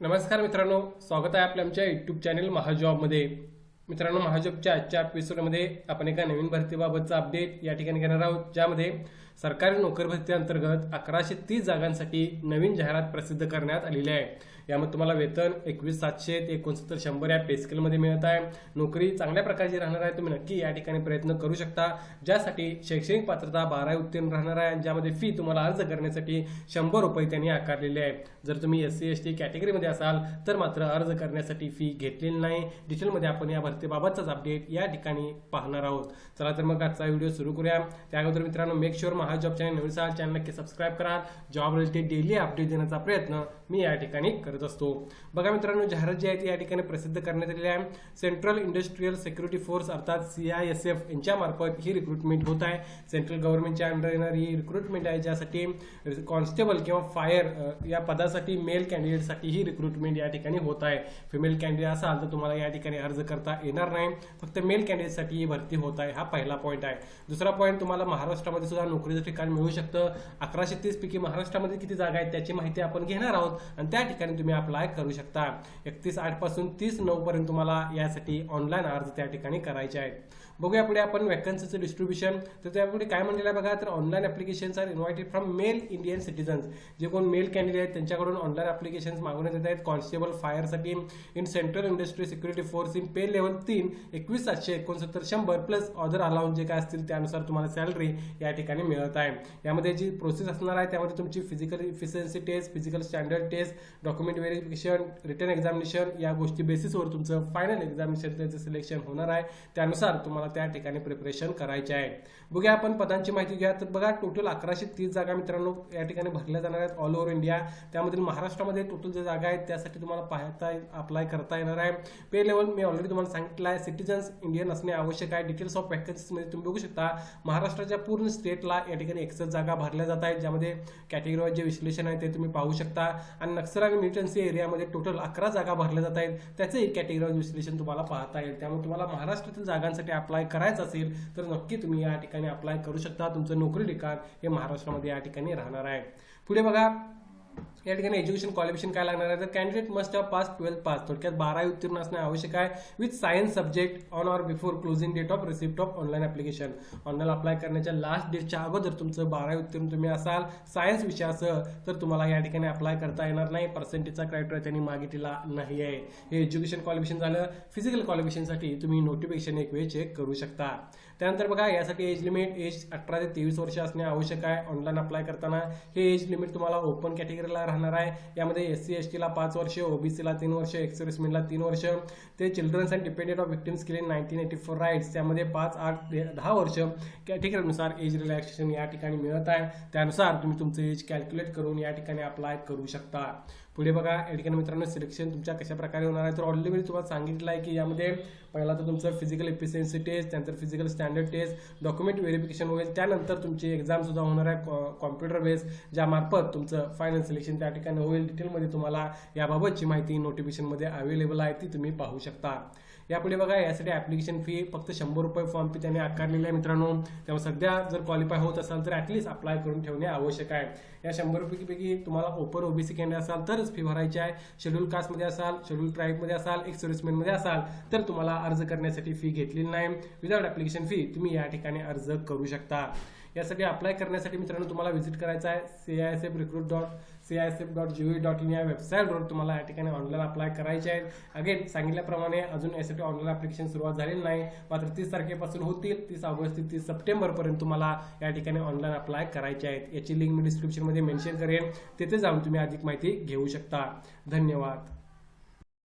नमस्कार मित्रांनो स्वागत आहे आपल्या आमच्या युट्यूब चॅनल महाजॉबमध्ये. मित्रांनो महाजॉबच्या आजच्या एपिसोडमध्ये आपण एका नवीन भरतीबाबतचा अपडेट या ठिकाणी घेणार आहोत ज्यामध्ये सरकारी नोकर भरती अंतर्गत अकराशे तीस जागांसाठी नवीन जाहिरात प्रसिद्ध करण्यात आलेली आहे. यामध्ये तुम्हाला वेतन एकवीस सातशे ते एकोणसत्तर शंभर या पेस्केलमध्ये मिळत आहे. नोकरी चांगल्या प्रकारची राहणार आहे तुम्ही नक्की या ठिकाणी प्रयत्न करू शकता. ज्यासाठी शैक्षणिक पात्रता बारावी उत्तीर्ण राहणार आहे आणि ज्यामध्ये फी तुम्हाला अर्ज करण्यासाठी शंभर रुपये त्यांनी आकारलेले आहे. जर तुम्ही एस सी एस टी कॅटेगरीमध्ये असाल तर मात्र अर्ज करण्यासाठी फी घेतलेली नाही. डिटेलमध्ये आपण या भरतीबाबतचाच अपडेट या ठिकाणी पाहणार आहोत. चला तर मग आजचा व्हिडिओ सुरू करूया. त्या अगोदर मित्रांनो मेक शुअर महाजॉब चॅनल नवीन चॅनल नक्की सबस्क्राईब करा. जॉब रिलेटेड डेली अपडेट देण्याचा प्रयत्न मी या ठिकाणी करत. असतो. बघा मित्रांनो जाहिरात जी आहे ती या ठिकाणी प्रसिद्ध करण्यात आलेली आहे. सेंट्रल इंडस्ट्रीयल सिक्युरिटी फोर्स अर्थात सी आय एस एफ यांच्या मार्फत ही रिक्रुटमेंट होत आहे. सेंट्रल गव्हर्नमेंटच्या अंडर येणारी ही रिक्रुटमेंट आहे ज्यासाठी कॉन्स्टेबल किंवा फायर या पदासाठी मेल कॅन्डिडेटसाठी ही रिक्रुटमेंट या ठिकाणी होत आहे. फिमेल कॅन्डिडेट असाल तर तुम्हाला या ठिकाणी अर्ज करता येणार नाही. फक्त मेल कॅन्डिडेटसाठी ही भरती होत आहे हा पहिला पॉईंट आहे. दुसरा पॉईंट तुम्हाला महाराष्ट्रामध्ये सुद्धा नोकरीचं ठिकाण मिळू शकतं. अकराशे तीस पैकी महाराष्ट्रामध्ये किती जागा आहेत त्याची माहिती आपण घेणार आहोत. आणि त्या ठिकाणी तुम्ही तुम्ही अप्लाय करू शकता. एकतीस आठपासून तीस नऊ पर्यंत तुम्हाला यासाठी ऑनलाईन अर्ज त्या ठिकाणी करायचे आहेत. बघूया पुढे आपण वॅकन्सीचं डिस्ट्रीब्युशन तर त्यापुढे काय म्हणलेलं आहे बघा तर online applications are invited from male Indian citizens जे कोण मेल कॅन्डिडेट आहेत त्यांच्याकडून ऑनलाईन ॲप्लिकेशन्स मागवण्यात येत आहेत. Constable फायरसाठी in Central Industry Security Force in pay level तीन एकवीस सातशे एकोणसत्तर शंभर प्लस ऑदर अलाउन्स जे काय असतील त्यानुसार तुम्हाला सॅलरी या ठिकाणी मिळत आहे. यामध्ये जी प्रोसेस असणार आहे त्यामध्ये तुमची physical efficiency test physical standard test document verification written examination या गोष्टी बेसिसवर तुमचं फायनल एक्झामिनेशन त्याचं सिलेक्शन होणार आहे त्यानुसार तुम्हाला त्या ठिकाणी प्रिपरेशन करायचे आहे. बघूया आपण पदांची माहिती घ्या. तर बघा टोटल अकराशे तीस जागा मित्रांनो या ठिकाणी भरल्या जाणार आहेत ऑल ओव्हर इंडिया त्यामधील महाराष्ट्रामध्ये टोटल ज्या जागा आहेत त्यासाठी तुम्हाला पाहता अप्लाय करता येणार आहे. पे लेवल मी ऑलरेडी तुम्हाला सांगितलं आहे सिटीजन्स इंडियन असणे आवश्यक आहे. डिटेल्स ऑफ वॅकन्सीमध्ये तुम्ही बघू शकता महाराष्ट्राच्या पूर्ण स्टेटला या ठिकाणी एकसष्ट जागा भरल्या जात आहेत ज्यामध्ये कॅटेगरी जे विश्लेषण आहे ते तुम्ही पाहू शकता. आणि नक्सल आणि कॉन्स्टिट्युएन्सी एरियामध्ये टोटल अकरा जागा भरल्या जात आहेत. त्याचे कॅटेगरी विश्लेषण तुम्हाला पाहता येईल. त्यामुळे तुम्हाला महाराष्ट्रातील जागांसाठी अप्लाय करायचं असेल तर नक्की तुम्ही या ठिकाणी अप्लाय करू शकता. तुमचं नोकरी ठिकाण हे महाराष्ट्रामध्ये या ठिकाणी राहणार आहे. पुढे बघा या ठिकाणी एज्युकेशन क्वालिफिकेशन काय लागणार आहे? तर candidate must have pass twelfth pass थोडक्यात बारावी उत्तीर्ण असणे आवश्यक आहे. With science subject on or before closing date of receipt of online application online apply करण्याच्या लास्ट डेटच्या अगोदर तुमचं बारावी उत्तीर्ण तुम्ही असाल. सायन्स विषयासह तर तुम्हाला या ठिकाणी अप्लाय करता येणार नाही. पर्सेंटेजचा क्रायटेरिया त्यांनी मागितलेला नाही आहे. हे एज्युकेशन क्वालिफिकेशन झालं. फिजिकल क्वालिफिकेशनसाठी तुम्ही नोटिफिकेशन एक वेळ चेक करू शकता. त्यानंतर बघा यासाठी एज लिमिट एज अठरा ते तेवीस वर्ष असणे आवश्यक आहे. ऑनलाईन अप्लाय करताना हे एज लिमिट तुम्हाला ओपन कॅटेगरीला राहणार आहे. यामध्ये एस सी एस टीला पाच वर्ष ओबीसीला तीन वर्ष एक्स सर्व्हिसमेनला तीन वर्ष. ते childrens and dependent of victims killed nineteen eighty four riots. त्यामध्ये पाच आठ दहा वर्ष कॅटेगरीनुसार एज रिलॅक्सेशन या ठिकाणी मिळत आहे. त्यानुसार तुम्ही तुमचं एज कॅल्क्युलेट करून या ठिकाणी अप्लाय करू शकता. पुढे बघा या ठिकाणी मित्रांनो सिलेक्शन तुमच्या कशा प्रकारे होणार आहे? तर ऑलरेडी मी तुम्हाला सांगितलं आहे की यामध्ये पहिला तर तुमचं फिजिकल एफिशियन्सी टेस्ट त्यानंतर physical standard test document verification होईल त्यानंतर तुमची एक्झाम सुद्धा होणार आहे कॉम्प्युटर बेस ज्यामार्फत तुमचं फायनल सिलेक्शन त्या ठिकाणी होईल. डिटेलमध्ये तुम्हाला याबाबतची माहिती नोटिफिकेशनमध्ये अवेलेबल आहे ती तुम्ही पाहू शकता. यापुढे बघा यासाठी ॲप्लिकेशन फी फक्त शंभर रुपये फॉर्म फी त्याने आकारलेली आहे मित्रांनो. त्यामुळे सध्या जर क्वालिफाय होत असाल तर ॲटलीस्ट अप्लाय करून ठेवणे आवश्यक आहे. या शंभर रुपयेपैकी तुम्हाला ओपन ओबीसी केंद्र असाल तरच फी भरायची आहे. शेड्यूल कास्टमध्ये असाल शेड्यूल ट्राईबमध्ये असाल एक सर्व्हिसमॅनमध्ये असाल तर तुम्हाला अर्ज करण्यासाठी फी घेतलेली नाही. विदाउट ॲप्लिकेशन फी तुम्ही या ठिकाणी अर्ज करू शकता. यासाठी अप्लाय करण्यासाठी मित्रांनो तुम्हाला व्हिजिट करायचं आहे. C I S F recruit dot C I S F dot G dot in या वेबसाईटवर तुम्हाला या ठिकाणी ऑनलाईन अप्लाय करायचे आहेत. अगेन सांगितल्याप्रमाणे अजून यासाठी ऑनलाईन ॲप्लिकेशन सुरुवात झालेली नाही. मात्र तीस तारखेपासून होतील. तीस ऑगस्ट ते तीस सप्टेंबरपर्यंत तुम्हाला या ठिकाणी ऑनलाईन अप्लाय करायचे आहेत. याची लिंक मी डिस्क्रिप्शनमध्ये मेन्शन करेन. तिथे जाऊन तुम्ही अधिक माहिती घेऊ शकता. धन्यवाद.